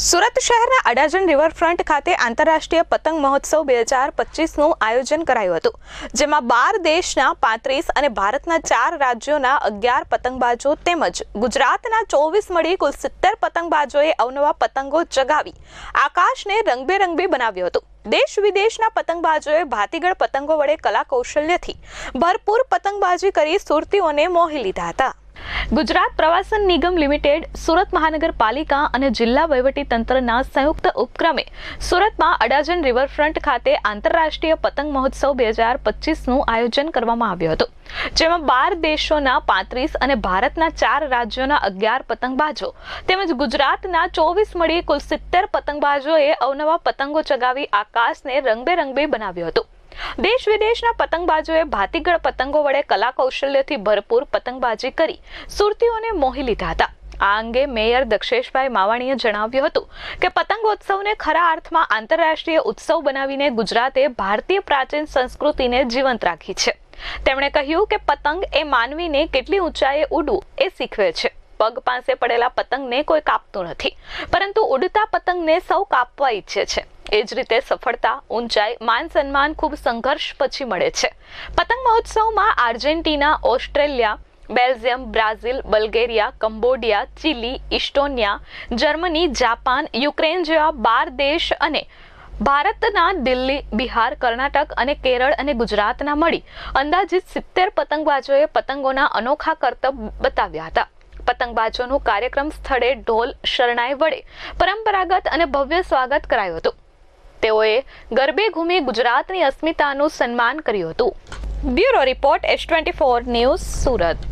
સુરત શહેરના અડાજણ રિવરફ્રન્ટ ખાતે આંતરરાષ્ટ્રીય પતંગ મહોત્સવ બે હજાર પચીસનું આયોજન કરાયું હતું, જેમાં બાર દેશના પાંત્રીસ અને ભારતના ચાર રાજ્યોના અગિયાર પતંગબાજો તેમજ ગુજરાતના ચોવીસ મળી કુલ સિત્તેર પતંગબાજોએ અવનવા પતંગો ચગાવી, આકાશને રંગબેરંગી બનાવ્યું હતું. દેશ વિદેશના પતંગબાજોએ ભાતીગળ પતંગો વડે કલા કૌશલ્યથી ભરપૂર પતંગબાજી કરી સુરતીઓને મોહી લીધા હતા. ગુજરાત પ્રવાસન નિગમ લિમિટેડ, સુરત મહાનગરપાલિકા અને જિલ્લા તંત્રના સંયુક્ત ઉપક્રમે સુરતમાં અડાજણ રિવરફ્રન્ટ ખાતે આંતરરાષ્ટ્રીય પતંગ મહોત્સવ બે હજાર પચીસનું આયોજન કરવામાં આવ્યું હતું, જેમાં બાર દેશોના પાંત્રીસ અને ભારતના ચાર રાજ્યોના અગિયાર પતંગબાજો તેમજ ગુજરાતના ચોવીસ મળી કુલ સિત્તેર પતંગબાજોએ અવનવા પતંગો ચગાવી આકાશને રંગબેરંગી બનાવ્યું હતું. દેશ વિદેશના પતંગબાજોએ ભાતીગળ પતંગો વડે કલા કૌશલ્યથી ભરપૂર પતંગબાજી કરી સુરતીઓને મોહી લીધા હતા. આ અંગે મેયર દક્ષેશભાઈ માવાણીએ જણાવ્યું હતું કે પતંગોત્સવને ખરા અર્થમાં આંતરરાષ્ટ્રીય ઉત્સવ બનાવીને ગુજરાતે ભારતીય પ્રાચીન સંસ્કૃતિને જીવંત રાખી છે. તેમણે કહ્યું કે પતંગ એ માનવીને કેટલી ઊંચાઈએ ઉડવું એ શીખવે છે. પગ પાસે પડેલા પતંગને કોઈ કાપતું નથી, પરંતુ ઉડતા પતંગને સૌ કાપવા ઈચ્છે છે. એ જ રીતે સફળતા, ઊંચાઈ, માન સન્માન ખૂબ સંઘર્ષ પછી મળે છે. પતંગ મહોત્સવમાં Argentina, Australia, Belgium, Brazil, Bulgaria, Cambodia, Chile, Estonia, Germany, Japan, Ukraine જેવા બાર દેશ અને ભારતના દિલ્હી, બિહાર, કર્ણાટક અને કેરળ અને ગુજરાતના મળી અંદાજિત સિત્તેર પતંગબાજોએ પતંગોના અનોખા કરતબ બતાવ્યા હતા. પતંગબાજોનું કાર્યક્રમ સ્થળે ઢોલ, શરણાઈ વડે પરંપરાગત અને ભવ્ય સ્વાગત કરાયું હતું. તેઓએ ગરબે ઘૂમી ગુજરાતની અસ્મિતાનું સન્માન કર્યું હતું. Bureau report S twenty four news Surat.